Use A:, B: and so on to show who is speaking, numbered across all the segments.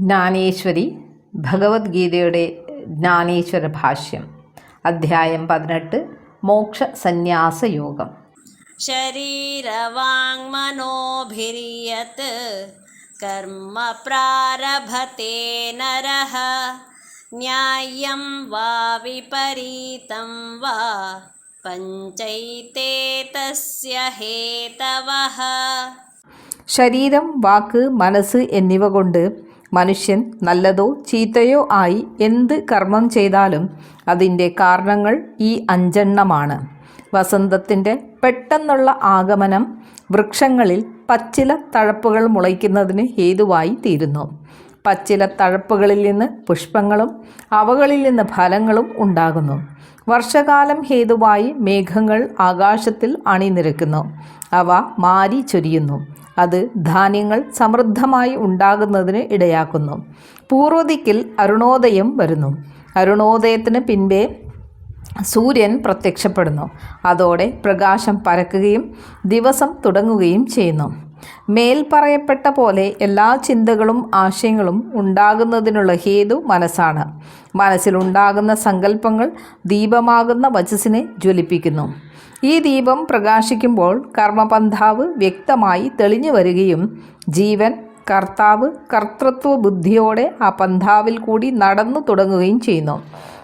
A: ജ്ഞാനേശ്വരി ഭഗവത്ഗീതയുടെ ജ്ഞാനേശ്വര ഭാഷ്യം അധ്യായം പതിനെട്ട് മോക്ഷ സന്യാസ യോഗം.
B: ശരീരവാങ്മനോഭിരിയത് കർമ്മ പ്രാരഭത്തെ നരഹ ന്യായം വാ വിപരീതം വാ
A: ശരീരം വാക്ക് മനസ്സ് എന്നിവ കൊണ്ട് മനുഷ്യൻ നല്ലതോ ചീത്തയോ ആയി എന്ത് കർമ്മം ചെയ്താലും അതിന്റെ കാരണങ്ങൾ ഈ അഞ്ചെണ്ണമാണ്. വസന്തത്തിന്റെ പെട്ടെന്നുള്ള ആഗമനം വൃക്ഷങ്ങളിൽ പച്ചില തഴപ്പുകൾ മുളയ്ക്കുന്നതിന് ഹേതുവായി തീരുന്നു. പച്ചില തഴപ്പുകളിൽ നിന്ന് പുഷ്പങ്ങളും അവകളിൽ നിന്ന് ഫലങ്ങളും ഉണ്ടാകുന്നു. വർഷകാലം ഹേതുവായി മേഘങ്ങൾ ആകാശത്തിൽ അണിനിരക്കുന്നു. അവ മാരി ചൊരിയുന്നു. അത് ധാന്യങ്ങൾ സമൃദ്ധമായി ഉണ്ടാകുന്നതിന് ഇടയാക്കുന്നു. പൂർവദിക്കിൽ അരുണോദയം വരുന്നു. അരുണോദയത്തിന് പിൻപേ സൂര്യൻ പ്രത്യക്ഷപ്പെടുന്നു. അതോടെ പ്രകാശം പരക്കുകയും ദിവസം തുടങ്ങുകയും ചെയ്യുന്നു. മേൽ പറയപ്പെട്ട പോലെ എല്ലാ ചിന്തകളും ആശയങ്ങളും ഉണ്ടാകുന്നതിനുള്ള ഹേതു മനസ്സാണ്. മനസ്സിലുണ്ടാകുന്ന സങ്കല്പങ്ങൾ ദീപമാകുന്ന വചസ്സിനെ ജ്വലിപ്പിക്കുന്നു. ഈ ദീപം പ്രകാശിക്കുമ്പോൾ കർമ്മപന്ഥാവ് വ്യക്തമായി തെളിഞ്ഞു വരികയും ജീവൻ കർത്താവ് കർത്തൃത്വ ബുദ്ധിയോടെ ആ പന്ഥാവിൽ കൂടി നടന്നു തുടങ്ങുകയും ചെയ്യുന്നു.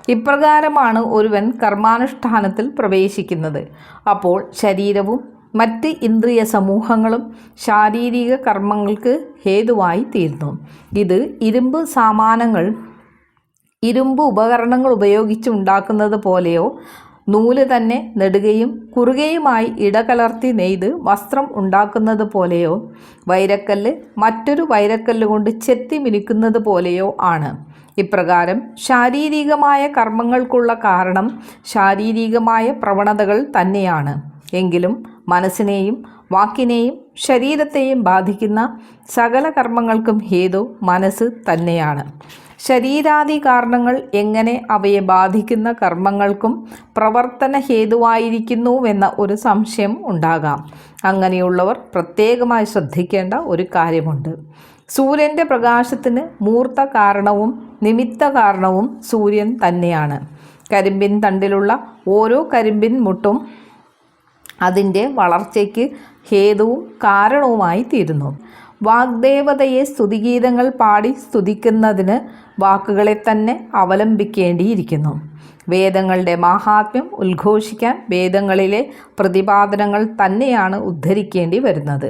A: ഇപ്രകാരമാണ് ഒരുവൻ കർമാനുഷ്ഠാനത്തിൽ പ്രവേശിക്കുന്നത്. അപ്പോൾ ശരീരവും മറ്റ് ഇന്ദ്രിയ സമൂഹങ്ങളും ശാരീരിക കർമ്മങ്ങൾക്ക് ഹേതുവായി തീരുന്നു ഇത് ഇരുമ്പ് സാമാനങ്ങൾ ഇരുമ്പ് ഉപകരണങ്ങൾ ഉപയോഗിച്ച് ഉണ്ടാക്കുന്നത് പോലെയോ നൂൽ തന്നെ നെടുകയും കുറുകയുമായി ഇടകലർത്തി നെയ്ത് വസ്ത്രം ഉണ്ടാക്കുന്നത് പോലെയോ വൈരക്കല്ല് മറ്റൊരു വൈരക്കല്ല് കൊണ്ട് ചെത്തി മിനുക്കുന്നത് പോലെയോ ആണ്. ഇപ്രകാരം ശാരീരികമായ കർമ്മങ്ങൾക്കുള്ള കാരണം ശാരീരികമായ പ്രവണതകൾ തന്നെയാണ്. എങ്കിലും മനസ്സിനെയും വാക്കിനെയും ശരീരത്തെയും ബാധിക്കുന്ന സകല കർമ്മങ്ങൾക്കും ഹേതു മനസ്സ് തന്നെയാണ്. ശരീരാദി കാരണങ്ങൾ എങ്ങനെ അവയെ ബാധിക്കുന്ന കർമ്മങ്ങൾക്കും പ്രവർത്തന ഹേതുവായിരിക്കുന്നുവെന്ന ഒരു സംശയം ഉണ്ടാകാം. അങ്ങനെയുള്ളവർ പ്രത്യേകമായി ശ്രദ്ധിക്കേണ്ട ഒരു കാര്യമുണ്ട്. സൂര്യന്റെ പ്രകാശത്തിന് മൂർത്ത കാരണവും നിമിത്ത കാരണവും സൂര്യൻ തന്നെയാണ്. കരിമ്പിൻ തണ്ടിലുള്ള ഓരോ കരിമ്പിൻ മുട്ടും അതിന്റെ വളർച്ചയ്ക്ക് ഹേതുവും കാരണവുമായി തീരുന്നു. വാഗ്ദേവതയെ സ്തുതിഗീതങ്ങൾ പാടി സ്തുതിക്കുന്നതിന് വാക്കുകളെ തന്നെ അവലംബിക്കേണ്ടിയിരിക്കുന്നു. വേദങ്ങളുടെ മാഹാത്മ്യം ഉദ്ഘോഷിക്കാൻ വേദങ്ങളിലെ പ്രതിപാദനങ്ങൾ തന്നെയാണ് ഉദ്ധരിക്കേണ്ടി വരുന്നത്.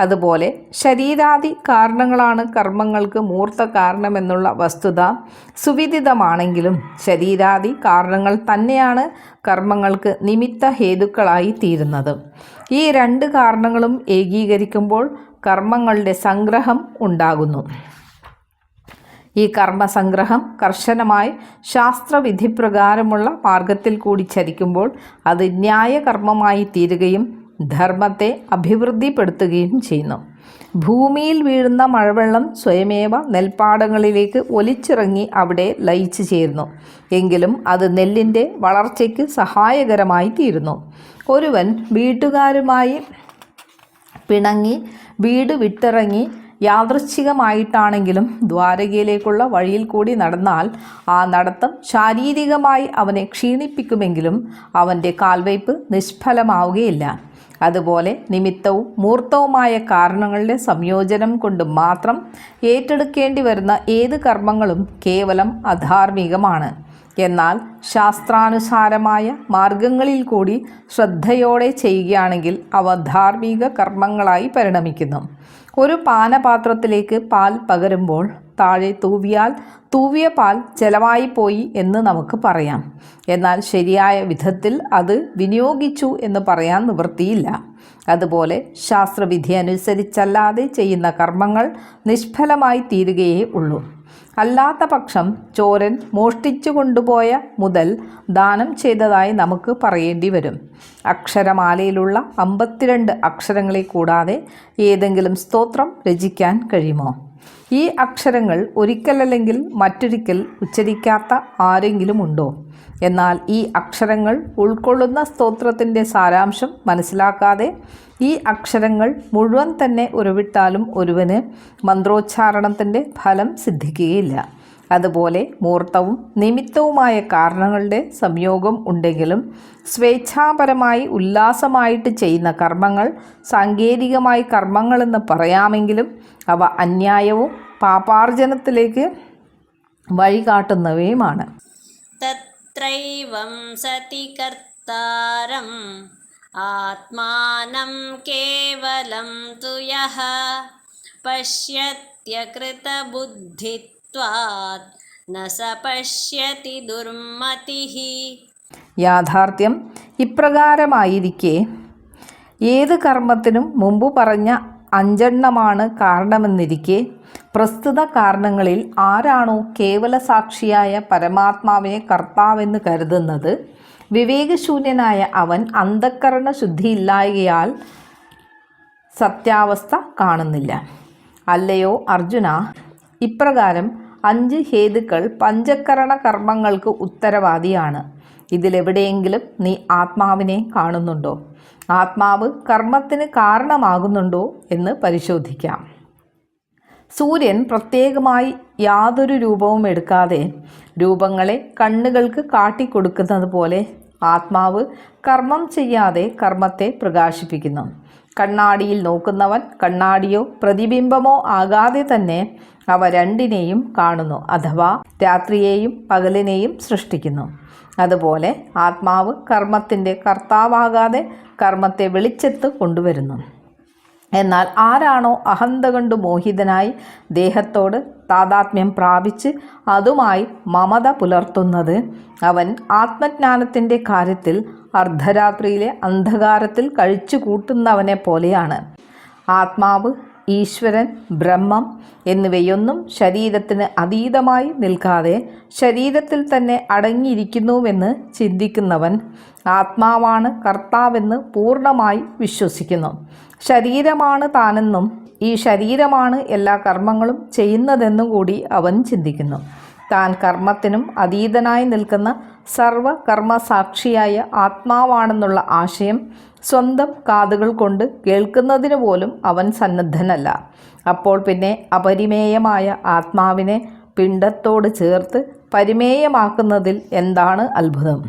A: അതുപോലെ ശരീരാദി കാരണങ്ങളാണ് കർമ്മങ്ങൾക്ക് മൂർത്ത കാരണമെന്നുള്ള വസ്തുത സുവിദിതമാണെങ്കിലും ശരീരാദി കാരണങ്ങൾ തന്നെയാണ് കർമ്മങ്ങൾക്ക് നിമിത്ത ഹേതുക്കളായി തീരുന്നത്. ഈ രണ്ട് കാരണങ്ങളും ഏകീകരിക്കുമ്പോൾ കർമ്മങ്ങളുടെ സംഗ്രഹം ഉണ്ടാകുന്നു. ഈ കർമ്മസംഗ്രഹം കർശനമായി ശാസ്ത്രവിധിപ്രകാരമുള്ള മാർഗത്തിൽ കൂടി ചരിക്കുമ്പോൾ അത് ന്യായകർമ്മമായി തീരുകയും ധർമ്മത്തെ അഭിവൃദ്ധിപ്പെടുത്തുകയും ചെയ്യുന്നു. ഭൂമിയിൽ വീഴുന്ന മഴവെള്ളം സ്വയമേവ നെൽപ്പാടങ്ങളിലേക്ക് ഒലിച്ചിറങ്ങി അവിടെ ലയിച്ചു ചേരുന്നു. എങ്കിലും അത് നെല്ലിന്റെ വളർച്ചയ്ക്ക് സഹായകരമായി തീരുന്നു. ഒരുവൻ വീട്ടുകാരുമായി പിണങ്ങി വീട് വിട്ടിറങ്ങി യാദൃച്ഛികമായിട്ടാണെങ്കിലും ദ്വാരകയിലേക്കുള്ള വഴിയിൽ കൂടി നടന്നാൽ ആ നടത്തം ശാരീരികമായി അവനെ ക്ഷീണിപ്പിക്കുമെങ്കിലും അവന്റെ കാൽവയ്പ് നിഷ്ഫലമാവുകയില്ല. അതുപോലെ നിമിത്തവും മൂർത്തവുമായ കാരണങ്ങളുടെ സംയോജനം കൊണ്ട് മാത്രം ഏറ്റെടുക്കേണ്ടി വരുന്ന ഏത് കർമ്മങ്ങളും കേവലം അധാർമികമാണ്. എന്നാൽ ശാസ്ത്രാനുസാരമായ മാർഗങ്ങളിൽ കൂടി ശ്രദ്ധയോടെ ചെയ്യുകയാണെങ്കിൽ അവ ധാർമ്മിക കർമ്മങ്ങളായി പരിണമിക്കുന്നു. ഒരു പാനപാത്രത്തിലേക്ക് പാൽ പകരുമ്പോൾ താഴെ തൂവിയാൽ തൂവിയ പാൽ ചെലവായി പോയി എന്ന് നമുക്ക് പറയാം. എന്നാൽ ശരിയായ വിധത്തിൽ അത് വിനിയോഗിച്ചു എന്ന് പറയാൻ നിവൃത്തിയില്ല. അതുപോലെ ശാസ്ത്രവിധി അനുസരിച്ചല്ലാതെ ചെയ്യുന്ന കർമ്മങ്ങൾ നിഷ്ഫലമായി തീരുകയേ ഉള്ളൂ. അല്ലാത്ത പക്ഷം ചോരൻ മോഷ്ടിച്ചു കൊണ്ടുപോയ മുതൽ ദാനം ചെയ്തതായി നമുക്ക് പറയേണ്ടി വരും അക്ഷരമാലയിലുള്ള അമ്പത്തിരണ്ട് അക്ഷരങ്ങളെ കൂടാതെ ഏതെങ്കിലും സ്തോത്രം രചിക്കാൻ കഴിയുമോ? ഈ അക്ഷരങ്ങൾ ഒരിക്കലല്ലെങ്കിൽ മറ്റൊരിക്കൽ ഉച്ചരിക്കാത്ത ആരെങ്കിലും ഉണ്ടോ എന്നാൽ ഈ അക്ഷരങ്ങൾ ഉൾക്കൊള്ളുന്ന സ്തോത്രത്തിന്റെ സാരാംശം മനസ്സിലാക്കാതെ ഈ അക്ഷരങ്ങൾ മുഴുവൻ തന്നെ ഉരുവിട്ടാലും ഒരുവന് മന്ത്രോച്ചാരണത്തിന്റെ ഫലം സിദ്ധിക്കുകയില്ല. അതുപോലെ മൂർത്തവും നിമിത്തവുമായ കാരണങ്ങളുടെ സംയോഗം ഉണ്ടെങ്കിലും സ്വേച്ഛാപരമായി ഉല്ലാസമായിട്ട് ചെയ്യുന്ന കർമ്മങ്ങൾ സാങ്കേതികമായി കർമ്മങ്ങളെന്ന് പറയാമെങ്കിലും അവ അന്യായവും പാപാർജനത്തിലേക്ക് വഴികാട്ടുന്നവയുമാണ്.
B: തത്രൈവം ആത്മാനം കേവലം തുയ പശ്യത്യകൃതബുദ്ധി पश्यत्यकृतबुद्धित्वात् न स पश्यति दुर्मतिः
A: യാഥാർത്ഥ്യം ഇപ്രകാരമായിരിക്കെ ഏത് കർമ്മത്തിനും മുമ്പ് പറഞ്ഞ അഞ്ചെണ്ണമാണ് കാരണമെന്നിരിക്കെ പ്രസ്തുത കാരണങ്ങളിൽ ആരാണോ കേവല സാക്ഷിയായ പരമാത്മാവിനെ കർത്താവെന്ന് കരുതുന്നത് വിവേകശൂന്യനായ അവൻ അന്ധക്കരണ ശുദ്ധിയില്ലായകയാൽ സത്യാവസ്ഥ കാണുന്നില്ല അല്ലയോ അർജുന ഇപ്രകാരം അഞ്ച് ഹേതുക്കൾ പഞ്ചകരണ കർമ്മങ്ങൾക്ക് ഉത്തരവാദിയാണ്. ഇതിലെവിടെയെങ്കിലും നീ ആത്മാവിനെ കാണുന്നുണ്ടോ? ആത്മാവ് കർമ്മത്തിന് കാരണമാകുന്നുണ്ടോ എന്ന് പരിശോധിക്കാം. സൂര്യൻ പ്രത്യേകമായി യാതൊരു രൂപവും എടുക്കാതെ രൂപങ്ങളെ കണ്ണുകൾക്ക് കാട്ടിക്കൊടുക്കുന്നത് പോലെ ആത്മാവ് കർമ്മം ചെയ്യാതെ കർമ്മത്തെ പ്രകാശിപ്പിക്കുന്നു. കണ്ണാടിയിൽ നോക്കുന്നവൻ കണ്ണാടിയോ പ്രതിബിംബമോ ആകാതെ തന്നെ അവ രണ്ടിനെയും കാണുന്നു അഥവാ രാത്രിയെയും പകലിനെയും സൃഷ്ടിക്കുന്നു. അതുപോലെ ആത്മാവ് കർമ്മത്തിന്റെ കർത്താവാകാതെ കർമ്മത്തെ വെളിച്ചത്ത് കൊണ്ടുവരുന്നു. എന്നാൽ ആരാണോ അഹന്ത കൊണ്ട് മോഹിതനായി ദേഹത്തോട് താതാത്മ്യം പ്രാപിച്ച് അതുമായി മമത പുലർത്തുന്നത്. അവൻ ആത്മജ്ഞാനത്തിന്റെ കാര്യത്തിൽ അർദ്ധരാത്രിയിലെ അന്ധകാരത്തിൽ കഴിച്ചു കൂട്ടുന്നവനെ പോലെയാണ്. ആത്മാവ് ഈശ്വരൻ ബ്രഹ്മം എന്നിവയൊന്നും ശരീരത്തിന് അതീതമായി നിൽക്കാതെ ശരീരത്തിൽ തന്നെ അടങ്ങിയിരിക്കുന്നുവെന്ന് ചിന്തിക്കുന്നവൻ ആത്മാവാണ് കർത്താവെന്ന് പൂർണമായി വിശ്വസിക്കുന്നു. ശരീരമാണ് താനെന്നും ഈ ശരീരമാണ് എല്ലാ കർമ്മങ്ങളും ചെയ്യുന്നതെന്നും കൂടി അവൻ ചിന്തിക്കുന്നു. താൻ കർമ്മത്തിനും അതീതനായി നിൽക്കുന്ന സർവ കർമ്മസാക്ഷിയായ ആത്മാവാണെന്നുള്ള ആശയം സ്വന്തം കാതുകൾ കൊണ്ട് കേൾക്കുന്നതിന് പോലും അവൻ സന്നദ്ധനല്ല. അപ്പോൾ പിന്നെ അപരിമേയമായ ആത്മാവിനെ പിണ്ടത്തോട് ചേർത്ത് പരിമേയമാക്കുന്നതിൽ എന്താണ് അത്ഭുതം?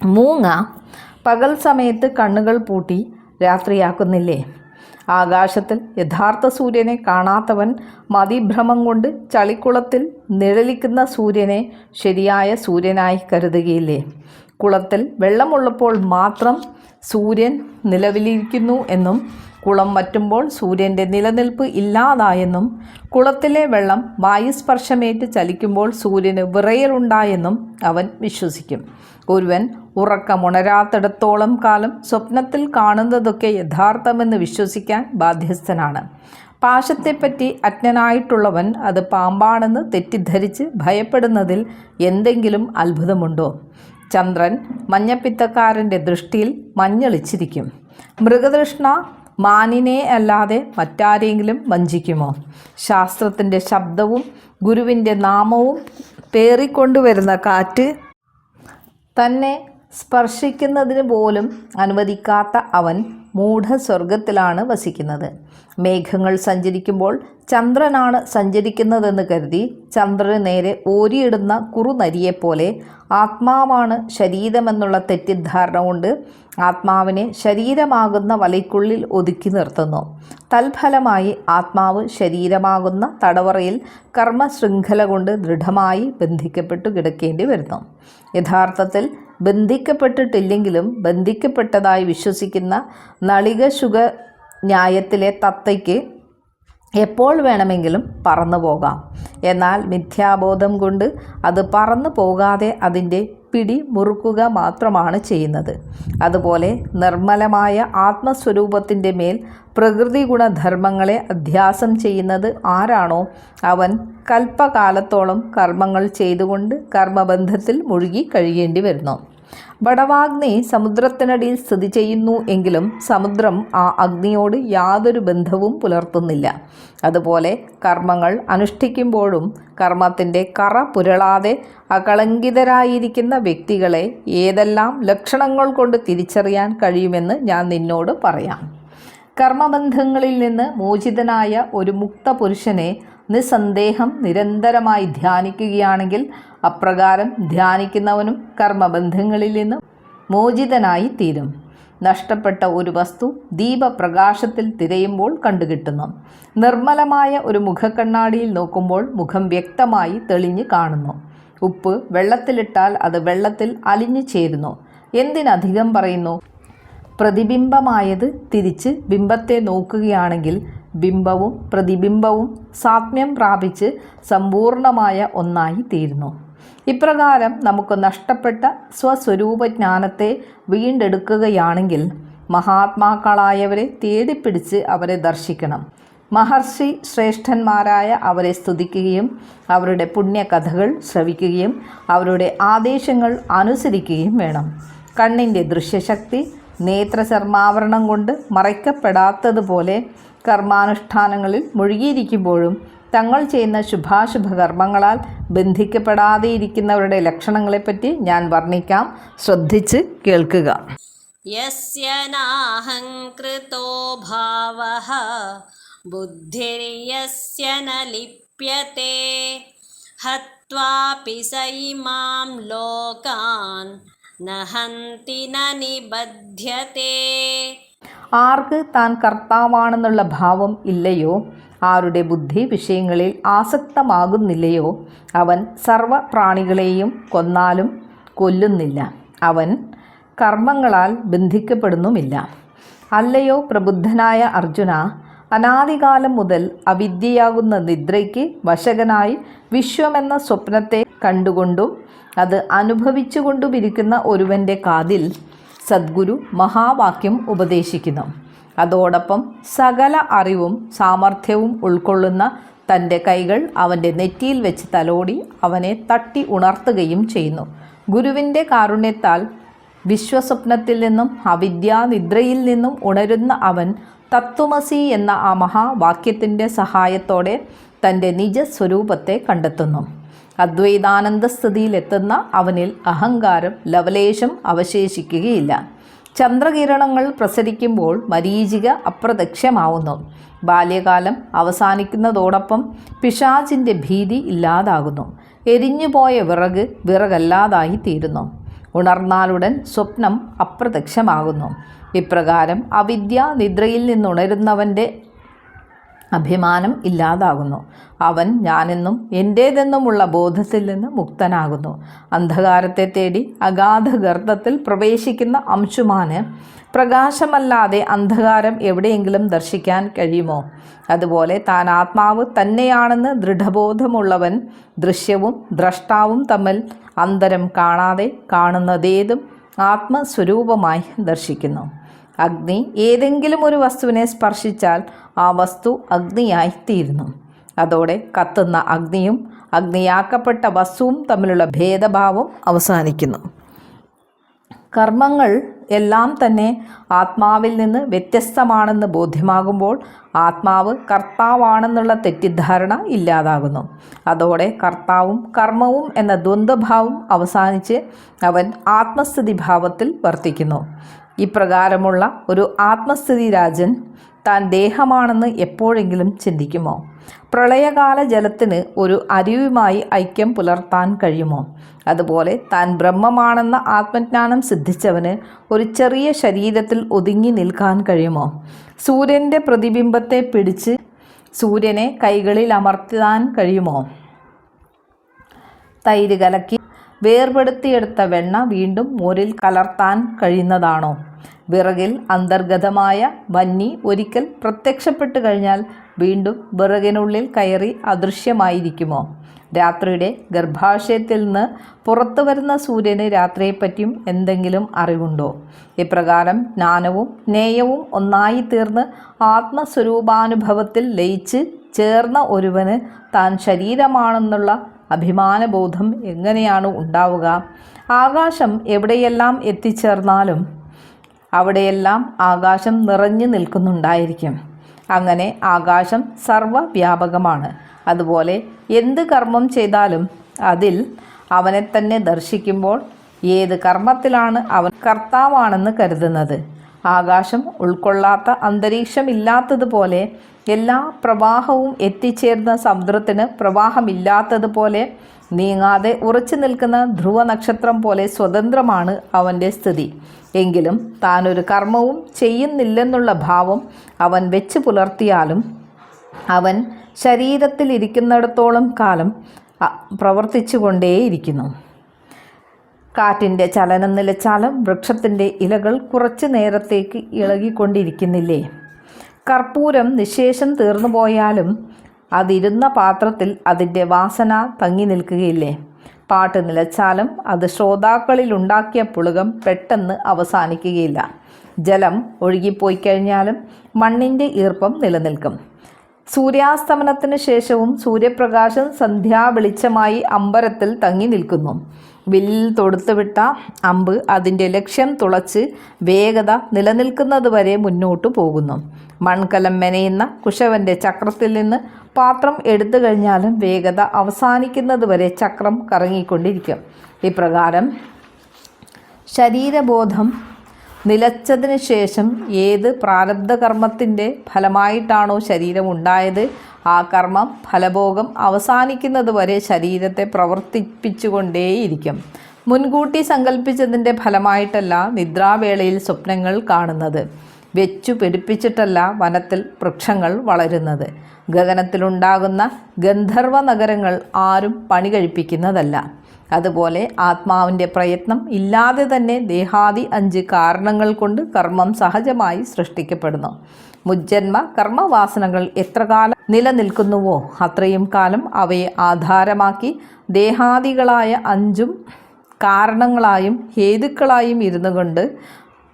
A: മൂങ്ങ പകൽ സമയത്ത് കണ്ണുകൾ പൂട്ടി രാത്രിയാക്കുന്നില്ലേ? ആകാശത്തിൽ യഥാർത്ഥ സൂര്യനെ കാണാത്തവൻ മതിഭ്രമം കൊണ്ട് ചളിക്കുളത്തിൽ നിഴലിക്കുന്ന സൂര്യനെ ശരിയായ സൂര്യനായി കരുതുകയില്ലേ? കുളത്തിൽ വെള്ളമുള്ളപ്പോൾ മാത്രം സൂര്യൻ നിലവിലിരിക്കുന്നു എന്നും കുളം വറ്റുമ്പോൾ സൂര്യന്റെ നിലനിൽപ്പ് ഇല്ലാതായെന്നും കുളത്തിലെ വെള്ളം വായുസ്പർശമേറ്റ് ചലിക്കുമ്പോൾ സൂര്യന് വിറയലുണ്ടായെന്നും അവൻ വിശ്വസിക്കും. ഒരുവൻ ഉറക്കമുണരാത്തിടത്തോളം കാലം സ്വപ്നത്തിൽ കാണുന്നതൊക്കെ യഥാർത്ഥമെന്ന് വിശ്വസിക്കാൻ ബാധ്യസ്ഥനാണ്. പാശത്തെപ്പറ്റി അജ്ഞനായിട്ടുള്ളവൻ അത് പാമ്പാണെന്ന് തെറ്റിദ്ധരിച്ച് ഭയപ്പെടുന്നതിൽ എന്തെങ്കിലും അത്ഭുതമുണ്ടോ? ചന്ദ്രൻ മഞ്ഞപ്പിത്തക്കാരന്റെ ദൃഷ്ടിയിൽ മഞ്ഞളിച്ചിരിക്കും. മൃഗതൃഷ്ണ മാനിനെ അല്ലാതെ മറ്റാരെങ്കിലും വഞ്ചിക്കുമോ? ശാസ്ത്രത്തിന്റെ ശബ്ദവും ഗുരുവിന്റെ നാമവും പേറിക്കൊണ്ടുവരുന്ന കാറ്റ് തന്നെ സ്പർശിക്കുന്നതിന് പോലും അനുവദിക്കാത്ത അവൻ മൂഢസ്വർഗത്തിലാണ് വസിക്കുന്നത്. മേഘങ്ങൾ സഞ്ചരിക്കുമ്പോൾ ചന്ദ്രനാണ് സഞ്ചരിക്കുന്നതെന്ന് കരുതി ചന്ദ്രന് നേരെ ഓരിയിടുന്ന കുറുനരിയെപ്പോലെ ആത്മാവാണ് ശരീരമെന്നുള്ള തെറ്റിദ്ധാരണ കൊണ്ട് ആത്മാവിനെ ശരീരമാകുന്ന വലയ്ക്കുള്ളിൽ ഒതുക്കി നിർത്തുന്നു. തൽഫലമായി ആത്മാവ് ശരീരമാകുന്ന തടവറയിൽ കർമ്മശൃംഖല കൊണ്ട് ദൃഢമായി ബന്ധിക്കപ്പെട്ടു കിടക്കേണ്ടി വരുന്നു. യഥാർത്ഥത്തിൽ ബന്ധിക്കപ്പെട്ടിട്ടില്ലെങ്കിലും ബന്ധിക്കപ്പെട്ടതായി വിശ്വസിക്കുന്ന നളിക ശുഗ ന്യായത്തിലെ തത്തയ്ക്ക് എപ്പോൾ വേണമെങ്കിലും പറന്നു പോകാം എന്നാൽ മിഥ്യാബോധം കൊണ്ട് അത് പറന്നു പോകാതെ അതിന്റെ പിടി മുറുക്കുക മാത്രമാണ് ചെയ്യുന്നത്. അതുപോലെ നിർമ്മലമായ ആത്മസ്വരൂപത്തിന്റെ മേൽ പ്രകൃതി ഗുണധർമ്മങ്ങളെ അധ്യാസം ചെയ്യുന്നത് ആരാണോ അവൻ കൽപ്പകാലത്തോളം കർമ്മങ്ങൾ ചെയ്തുകൊണ്ട് കർമ്മബന്ധത്തിൽ മുഴുകി കഴിയേണ്ടി വരുന്നു. വടവാഗ്നി സമുദ്രത്തിനടിയിൽ സ്ഥിതി ചെയ്യുന്നു എങ്കിലും സമുദ്രം ആ അഗ്നിയോട് യാതൊരു ബന്ധവും പുലർത്തുന്നില്ല. അതുപോലെ കർമ്മങ്ങൾ അനുഷ്ഠിക്കുമ്പോഴും കർമ്മത്തിന്റെ കറ പുരളാതെ അകളങ്കിതരായിരിക്കുന്ന വ്യക്തികളെ ഏതെല്ലാം ലക്ഷണങ്ങൾ കൊണ്ട് തിരിച്ചറിയാൻ കഴിയുമെന്ന് ഞാൻ നിന്നോട് പറയാം. കർമ്മബന്ധങ്ങളിൽ നിന്ന് മോചിതനായ ഒരു മുക്ത പുരുഷനെ നിസ്സന്ദേഹം നിരന്തരമായി ധ്യാനിക്കുകയാണെങ്കിൽ അപ്രകാരം ധ്യാനിക്കുന്നവനും കർമ്മബന്ധങ്ങളിൽ നിന്ന് മോചിതനായി തീരും. നഷ്ടപ്പെട്ട ഒരു വസ്തു ദീപപ്രകാശത്തിൽ തിരയുമ്പോൾ കണ്ടുകിട്ടുന്നു. നിർമ്മലമായ ഒരു മുഖക്കണ്ണാടിയിൽ നോക്കുമ്പോൾ മുഖം വ്യക്തമായി തെളിഞ്ഞു കാണുന്നു. ഉപ്പ് വെള്ളത്തിലിട്ടാൽ അത് വെള്ളത്തിൽ അലിഞ്ഞു ചേരുന്നു. എന്തിനധികം പറയുന്നു? പ്രതിബിംബമായത് തിരിച്ച് ബിംബത്തെ നോക്കുകയാണെങ്കിൽ ബിംബവും പ്രതിബിംബവും സാത്മ്യം പ്രാപിച്ച് സമ്പൂർണമായ ഒന്നായി തീരുന്നു. ഇപ്രകാരം നമുക്ക് നഷ്ടപ്പെട്ട സ്വസ്വരൂപജ്ഞാനത്തെ വീണ്ടെടുക്കുകയാണെങ്കിൽ മഹാത്മാക്കളായവരെ തേടിപ്പിടിച്ച് അവരെ ദർശിക്കണം. മഹർഷി ശ്രേഷ്ഠന്മാരായ അവരെ സ്തുതിക്കുകയും അവരുടെ പുണ്യകഥകൾ ശ്രവിക്കുകയും അവരുടെ ആദേശങ്ങൾ അനുസരിക്കുകയും വേണം. കണ്ണിന്റെ ദൃശ്യശക്തി നേത്രചർമാവരണം കൊണ്ട് മറയ്ക്കപ്പെടാത്തതുപോലെ കർമാനുഷ്ഠാനങ്ങളിൽ മുഴുകിയിരിക്കുമ്പോഴും തങ്ങൾ ചെയ്യുന്ന ശുഭാശുഭ കർമ്മങ്ങളാൽ ബന്ധിക്കപ്പെടാതെയിരിക്കുന്നവരുടെ ലക്ഷണങ്ങളെപ്പറ്റി ഞാൻ വർണിക്കാം. ശ്രദ്ധിച്ച് കേൾക്കുക.
B: യസ്യ നാഹങ്കൃതോ ഭാവ ലോകാൻ നഹന്തി ന
A: ആർക്ക് താൻ കർത്താവാണെന്നുള്ള ഭാവം ഇല്ലയോ? ആരുടെ ബുദ്ധി വിഷയങ്ങളിൽ ആസക്തമാകുന്നില്ലയോ? അവൻ സർവ പ്രാണികളെയും കൊന്നാലും കൊല്ലുന്നില്ല. അവൻ കർമ്മങ്ങളാൽ ബന്ധിക്കപ്പെടുന്നുമില്ല. അല്ലയോ പ്രബുദ്ധനായ അർജുന അനാദികാലം മുതൽ അവിദ്യയാകുന്ന നിദ്രയ്ക്ക് വശകനായി വിശ്വമെന്ന സ്വപ്നത്തെ കണ്ടുകൊണ്ടും അത് അനുഭവിച്ചുകൊണ്ടുമിരിക്കുന്ന ഒരുവന്റെ കാതിൽ സദ്ഗുരു മഹാവാക്യം ഉപദേശിക്കുന്നു. അതോടൊപ്പം സകല അറിവും സാമർഥ്യവും ഉൾക്കൊള്ളുന്ന തന്റെ കൈകൾ അവന്റെ നെറ്റിയിൽ വെച്ച് തലോടി അവനെ തട്ടി ഉണർത്തുകയും ചെയ്യുന്നു. ഗുരുവിന്റെ കാരുണ്യത്താൽ വിശ്വസ്വപ്നത്തിൽ നിന്നും അവിദ്യാനിദ്രയിൽ നിന്നും ഉണരുന്ന അവൻ തത്വമസി എന്ന ആ മഹാവാക്യത്തിന്റെ സഹായത്തോടെ തന്റെ നിജസ്വരൂപത്തെ കണ്ടെത്തുന്നു. അദ്വൈതാനന്ദസ്ഥിതിയിലെത്തുന്ന അവനിൽ അഹങ്കാരം ലവലേശം അവശേഷിക്കുകയില്ല. ചന്ദ്രകിരണങ്ങൾ പ്രസരിക്കുമ്പോൾ മരീചിക അപ്രത്യക്ഷമാവുന്നു. ബാല്യകാലം അവസാനിക്കുന്നതോടൊപ്പം പിശാചിന്റെ ഭീതി ഇല്ലാതാകുന്നു. എരിഞ്ഞുപോയ വിറക് വിറകല്ലാതായി തീരുന്നു ഉണർന്നാലുടൻ സ്വപ്നം അപ്രത്യക്ഷമാകുന്നു. ഇപ്രകാരം അവിദ്യ നിദ്രയിൽ നിന്നുണരുന്നവന്റെ അഭിമാനം ഇല്ലാതാകുന്നു. അവൻ ഞാനെന്നും എന്റേതെന്നുമുള്ള ബോധത്തിൽ നിന്ന് മുക്തനാകുന്നു. അന്ധകാരത്തെ തേടി അഗാധ ഗർത്തത്തിൽ പ്രവേശിക്കുന്ന അംശുമാന് പ്രകാശമല്ലാതെ അന്ധകാരം എവിടെയെങ്കിലും ദർശിക്കാൻ കഴിയുമോ? അതുപോലെ താൻ ആത്മാവ് തന്നെയാണെന്ന് ദൃഢബോധമുള്ളവൻ ദൃശ്യവും ദ്രഷ്ടാവും തമ്മിൽ അന്തരം കാണാതെ കാണുന്നതേതും ആത്മസ്വരൂപമായി ദർശിക്കുന്നു. അഗ്നി ഏതെങ്കിലും ഒരു വസ്തുവിനെ സ്പർശിച്ചാൽ ആ വസ്തു അഗ്നിയായി തീരുന്നു അതോടെ കത്തുന്ന അഗ്നിയും അഗ്നിയാക്കപ്പെട്ട വസ്തുവും തമ്മിലുള്ള ഭേദഭാവം അവസാനിക്കുന്നു. കർമ്മങ്ങൾ എല്ലാം തന്നെ ആത്മാവിൽ നിന്ന് വ്യത്യസ്തമാണെന്ന് ബോധ്യമാകുമ്പോൾ ആത്മാവ് കർത്താവാണെന്നുള്ള തെറ്റിദ്ധാരണ ഇല്ലാതാകുന്നു. അതോടെ കർത്താവും കർമ്മവും എന്ന ദ്വന്ദ്ഭാവം അവസാനിച്ച് അവൻ ആത്മസ്ഥിതി ഭാവത്തിൽ വർത്തിക്കുന്നു. ഇപ്രകാരമുള്ള ഒരു ആത്മസ്ഥിതി രാജൻ താൻ ദേഹമാണെന്ന് എപ്പോഴെങ്കിലും ചിന്തിക്കുമോ? പ്രളയകാല ജലത്തിന് ഒരു അരുവുമായി ഐക്യം പുലർത്താൻ കഴിയുമോ? അതുപോലെ താൻ ബ്രഹ്മമാണെന്ന ആത്മജ്ഞാനം സിദ്ധിച്ചവന് ഒരു ചെറിയ ശരീരത്തിൽ ഒതുങ്ങി നിൽക്കാൻ കഴിയുമോ? സൂര്യന്റെ പ്രതിബിംബത്തെ പിടിച്ച് സൂര്യനെ കൈകളിൽ അമർത്താൻ കഴിയുമോ? തൈര് കലക്കി വേർപെടുത്തിയെടുത്ത വെണ്ണ വീണ്ടും മോരിൽ കലർത്താൻ കഴിയുന്നതാണോ? വിറകിൽ അന്തർഗതമായ വന്നി ഒരിക്കൽ പ്രത്യക്ഷപ്പെട്ടു കഴിഞ്ഞാൽ വീണ്ടും വിറകിനുള്ളിൽ കയറി അദൃശ്യമായിരിക്കുമോ? രാത്രിയുടെ ഗർഭാശയത്തിൽ നിന്ന് പുറത്തു വരുന്ന സൂര്യന് രാത്രിയെപ്പറ്റിയും എന്തെങ്കിലും അറിവുണ്ടോ? ഇപ്രകാരം ജ്ഞാനവും നേയവും ഒന്നായി തീർന്ന് ആത്മസ്വരൂപാനുഭവത്തിൽ ലയിച്ച് ചേർന്ന ഒരുവന് താൻ ശരീരമാണെന്നുള്ള അഭിമാനബോധം എങ്ങനെയാണ് ഉണ്ടാവുക? ആകാശം എവിടെയെല്ലാം എത്തിച്ചേർന്നാലും അവിടെയെല്ലാം ആകാശം നിറഞ്ഞു നിൽക്കുന്നുണ്ടായിരിക്കും. അങ്ങനെ ആകാശം സർവവ്യാപകമാണ്. അതുപോലെ എന്ത് കർമ്മം ചെയ്താലും അതിൽ അവനെ തന്നെ ദർശിക്കുമ്പോൾ ഏത് കർമ്മത്തിലാണ് അവൻ കർത്താവാണെന്ന് കരുതുന്നത്. ആകാശം ഉൾക്കൊള്ളാത്ത അന്തരീക്ഷമില്ലാത്തതുപോലെ എല്ലാ പ്രവാഹവും എത്തിച്ചേർന്ന സമുദ്രത്തിന് പ്രവാഹമില്ലാത്തതുപോലെ നീങ്ങാതെ ഉറച്ചു നിൽക്കുന്ന ധ്രുവ നക്ഷത്രം പോലെ സ്വതന്ത്രമാണ് അവന്റെ സ്ഥിതി. എങ്കിലും താനൊരു കർമ്മവും ചെയ്യുന്നില്ലെന്നുള്ള ഭാവം അവൻ വെച്ച് പുലർത്തിയാലും അവൻ ശരീരത്തിലിരിക്കുന്നിടത്തോളം കാലം പ്രവർത്തിച്ചു പ്രവർത്തിച്ചുകൊണ്ടേയിരിക്കുന്നു. കാറ്റിന്റെ ചലനം നിലച്ചാലും വൃക്ഷത്തിന്റെ ഇലകൾ കുറച്ചു നേരത്തേക്ക് ഇളകിക്കൊണ്ടിരിക്കുന്നില്ലേ? കർപ്പൂരം നിശേഷം തീർന്നു പോയാലും അതിരുന്ന പാത്രത്തിൽ അതിന്റെ വാസന തങ്ങി നിൽക്കുകയില്ലേ? പാട്ട് നിലച്ചാലും അത് ശ്രോതാക്കളിൽ ഉണ്ടാക്കിയ പുളുകം പെട്ടെന്ന് അവസാനിക്കുകയില്ല. ജലം ഒഴുകിപ്പോയി കഴിഞ്ഞാലും മണ്ണിന്റെ ഈർപ്പം നിലനിൽക്കും. സൂര്യാസ്തമനത്തിന് ശേഷവും സൂര്യപ്രകാശം സന്ധ്യാവെളിച്ചമായി അമ്പരത്തിൽ തങ്ങി നിൽക്കുന്നു. വില്ലിൽ തൊടുത്തുവിട്ട അമ്പ് അതിന്റെ ലക്ഷ്യം തുളച്ച് വേഗത നിലനിൽക്കുന്നതുവരെ മുന്നോട്ടു പോകുന്നു. മൺകലം മെനയുന്ന കുശവന്റെ ചക്രത്തിൽ നിന്ന് പാത്രം എടുത്തു കഴിഞ്ഞാലും വേഗത അവസാനിക്കുന്നതുവരെ ചക്രം കറങ്ങിക്കൊണ്ടിരിക്കും. ഇപ്രകാരം ശരീരബോധം നിലച്ചതിന് ശേഷം ഏത് പ്രാരബ്ധ കർമ്മത്തിന്റെ ഫലമായിട്ടാണോ ശരീരം ഉണ്ടായത് ആ കർമ്മം ഫലഭോഗം അവസാനിക്കുന്നത് വരെ ശരീരത്തെ പ്രവർത്തിപ്പിച്ചുകൊണ്ടേയിരിക്കും. മുൻകൂട്ടി സങ്കല്പിച്ചതിന്റെ ഫലമായിട്ടല്ല നിദ്രാവേളയിൽ സ്വപ്നങ്ങൾ കാണുന്നത്. വെച്ചു പിടിപ്പിച്ചിട്ടല്ല വനത്തിൽ വൃക്ഷങ്ങൾ വളരുന്നത്. ഗഗനത്തിലുണ്ടാകുന്ന ഗന്ധർവ നഗരങ്ങൾ ആരും പണി കഴിപ്പിക്കുന്നതല്ല. അതുപോലെ ആത്മാവിന്റെ പ്രയത്നം ഇല്ലാതെ തന്നെ ദേഹാദി അഞ്ച് കാരണങ്ങൾ കൊണ്ട് കർമ്മം സഹജമായി സൃഷ്ടിക്കപ്പെടുന്നു. മുജ്ജന്മ കർമ്മവാസനകൾ എത്ര കാലം നിലനിൽക്കുന്നുവോ അത്രയും കാലം അവയെ ആധാരമാക്കി ദേഹാദികളായ അഞ്ചും കാരണങ്ങളായും ഹേതുക്കളായും ഇരുന്നു കൊണ്ട്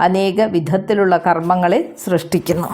A: അനേക വിധത്തിലുള്ള കർമ്മങ്ങളെ സൃഷ്ടിക്കുന്നു.